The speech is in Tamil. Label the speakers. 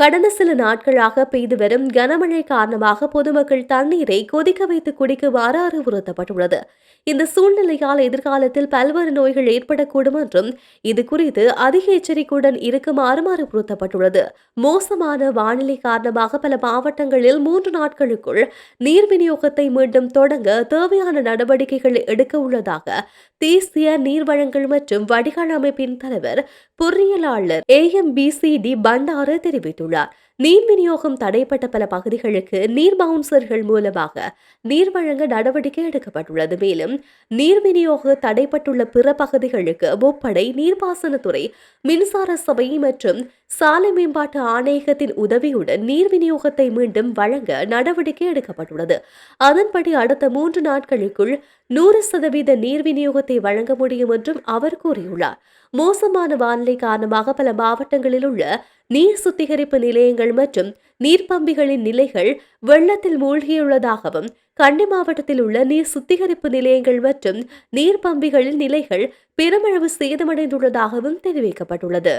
Speaker 1: கடந்த சில நாட்களாக பெய்து வரும் கனமழை காரணமாக பொதுமக்கள் தண்ணீரை கொதிக்க வைத்து குடிக்குமாறு அறிவுறுத்தப்பட்டுள்ளது இந்த சூழ்நிலையால் எதிர்காலத்தில் பல்வேறு நோய்கள் ஏற்படக்கூடும் என்றும் இது குறித்து அதிக எச்சரிக்கையுடன் இருக்குமாறும் அறிவுறுத்தப்பட்டுள்ளது மோசமான வானிலை காரணமாக பல மாவட்டங்களில் மூன்று நாட்களுக்குள் நீர் விநியோகத்தை மீண்டும் தொடங்க தேவையான நடவடிக்கைகளை எடுக்க உள்ளதாக தேசிய நீர் வழங்கல் மற்றும் வடிகால் அமைப்பின் தலைவர் பொறியியலாளர் A M P C D Bandara தெரிவித்துள்ளார் நீர் விநியோகம் தடைப்பட்ட பல பகுதிகளுக்கு நீர் பவுன்சர்கள் மூலமாக நீர் வழங்க நடவடிக்கை எடுக்கப்பட்டுள்ளது. மேலும் நீர் விநியோக தடைப்பட்டுள்ள பிற பகுதிகளுக்கு முப்படை நீர்ப்பாசனத்துறை மின்சார சபை மற்றும் சாலை மேம்பாட்டு ஆணையகத்தின் உதவியுடன் நீர் விநியோகத்தை மீண்டும் வழங்க நடவடிக்கை எடுக்கப்பட்டுள்ளது. அதன்படி அடுத்த மூன்று நாட்களுக்குள் நூறு சதவீத நீர் விநியோகத்தை வழங்க முடியும் என்றும் அவர் கூறியுள்ளார். மோசமான வானிலை காரணமாக பல மாவட்டங்களில் உள்ள நீர் சுத்திகரிப்பு நிலையங்கள் மற்றும் நீர்ப்பம்பிகளின் நிலைகள் வெள்ளத்தில் மூழ்கியுள்ளதாகவும் கண்டி மாவட்டத்தில் உள்ள நீர் சுத்திகரிப்பு நிலையங்கள் மற்றும் நீர்ப்பம்பிகளின் நிலைகள் பெருமளவு சேதமடைந்துள்ளதாகவும் தெரிவிக்கப்பட்டுள்ளது.